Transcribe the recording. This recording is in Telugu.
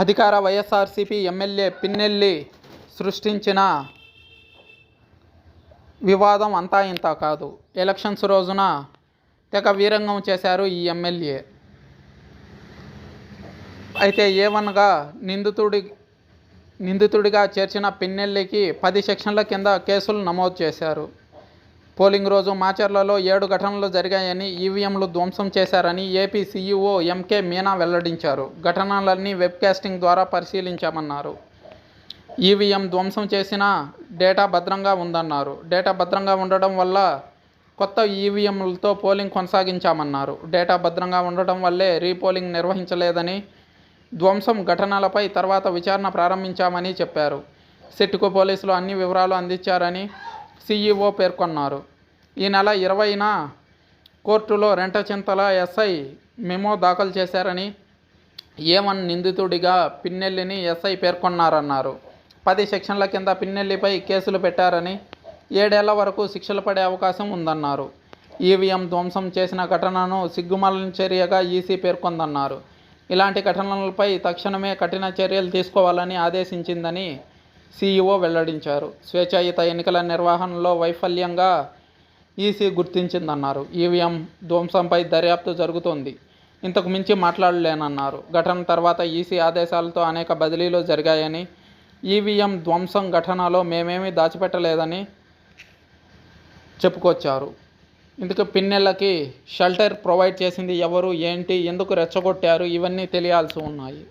అధికార వైఎస్ఆర్సీపీ ఎమ్మెల్యే పిన్నెల్లి సృష్టించిన వివాదం అంతా ఇంతా కాదు. ఎలక్షన్స్ రోజున తెగ వీరంగం చేశారు ఈ ఎమ్మెల్యే. అయితే ఏవన్గా నిందితుడి నిందితుడిగా చేర్చిన పిన్నెల్లికి పది సెక్షన్ల కింద కేసులు నమోదు చేశారు. పోలింగ్ రోజు మాచర్లలో ఏడు ఘటనలు జరిగాయని ఈవీఎంలు ధ్వంసం చేశారని ఏపీ సీఈఓ ఎంకే మీనా వెల్లడించారు. ఘటనలన్నీ వెబ్కాస్టింగ్ ద్వారా పరిశీలించామన్నారు. ఈవీఎం ధ్వంసం చేసిన డేటా భద్రంగా ఉందన్నారు. డేటా భద్రంగా ఉండడం వల్ల కొత్త ఈవీఎంలతో పోలింగ్ కొనసాగించామన్నారు. డేటా భద్రంగా ఉండటం వల్లే రీపోలింగ్ నిర్వహించలేదని ధ్వంసం ఘటనలపై తర్వాత విచారణ ప్రారంభించామని చెప్పారు. సిట్కు పోలీసులు అన్ని వివరాలు అందించారని సీఈఓ పేర్కొన్నారు. ఈ నెల ఇరవైన కోర్టులో రెంటచింతల ఎస్ఐ మెమో దాఖలు చేశారని ఏమన్ నిందితుడిగా పిన్నెల్లిని ఎస్ఐ పేర్కొన్నారన్నారు. పది సెక్షన్ల కింద పిన్నెల్లిపై కేసులు పెట్టారని ఏడేళ్ళ వరకు శిక్షలు పడే అవకాశం ఉందన్నారు. ఈవీఎం ధ్వంసం చేసిన ఘటనను సిగ్గుమలని చర్యగా ఈసీ పేర్కొందన్నారు. ఇలాంటి ఘటనలపై తక్షణమే కఠిన చర్యలు తీసుకోవాలని ఆదేశించిందని సీఈఓ వెల్లడించారు. స్వేచ్ఛాయుత ఎన్నికల నిర్వహణలో వైఫల్యంగా ఈసీ గుర్తించిందన్నారు. ఈవీఎం ధ్వంసంపై దర్యాప్తు జరుగుతోంది. ఇంతకు మించి మాట్లాడలేనన్నారు. ఘటన తర్వాత ఈసీ ఆదేశాలతో అనేక బదిలీలు జరిగాయని ఈవీఎం ధ్వంసం ఘటనలో మేమేమీ దాచిపెట్టలేదని చెప్పుకొచ్చారు. ఇందుకు పిన్నెళ్ళకి షెల్టర్ ప్రొవైడ్ చేసింది ఎవరు ఏంటి ఎందుకు రెచ్చగొట్టారు ఇవన్నీ తెలియాల్సి ఉన్నాయి.